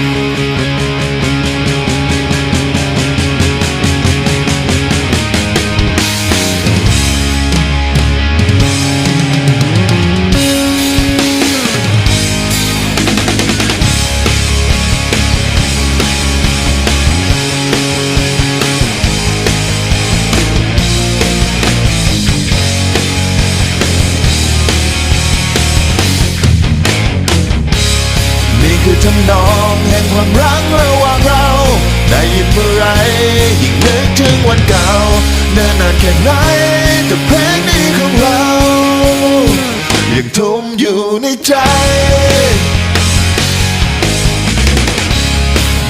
นี่ คือทำนองแห่งความรักระหว่างเราได้ยินเมื่อไรยิ่งนึกถึงวันเก่าเนิ่นนานแค่ไหนแต่เพลงนี้ของเรายังทุ่มอยู่ในใจ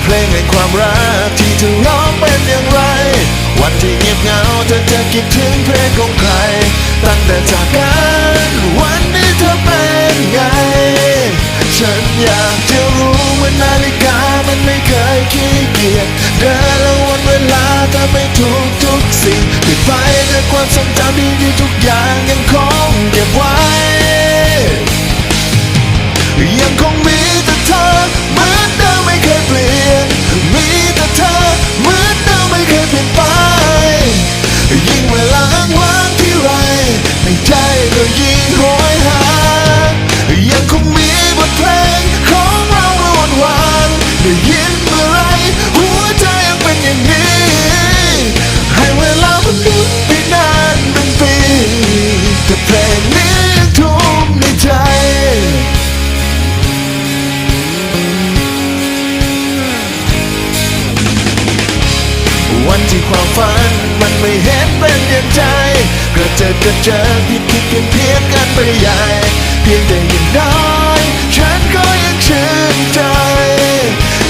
เพลงแห่งความรักที่เธอร้องเป็นอย่างไร วันที่เงียบเหงาเธอจะคิดถึงเพลงของใคร ตั้งแต่จากกันวันนี้เธอเป็นไง ฉันอยากจะ ความทรงจำดีๆทุกอย่างยังคงเก็บไว้ยังคงัน มันไม่เห็นเป็นอย่างใจกระเจิดกระเจิงที่คิดเพียงเพียงกันไปใหญ่เพียงแต่อย่างน้ฉันก็ยังชื่นใจ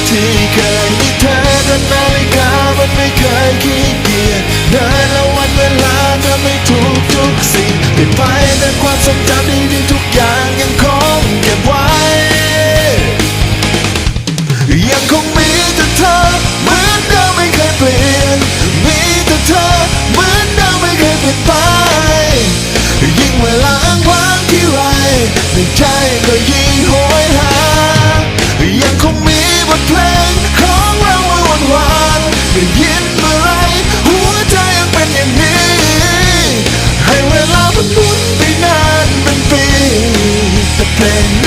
ที่เคยมีเธอกันนาฬิกามันไม่เคยขี้เกียจเดินและวันเวลาทำไม่ทุกทุกสิ่งเปลี่ยนไปแต่ความทรงจำดีๆทุกอย่างยังคงเก็บไว้ยังคง ใจก็ยิ่งโหยหา ยังคงมีบทเพลงของเราเวันวานได้ยินเมื่อไรหัวใจยังเป็นอย่างนี้ ให้เวลามันหมุนไปนานเป็นปีแต่เพลง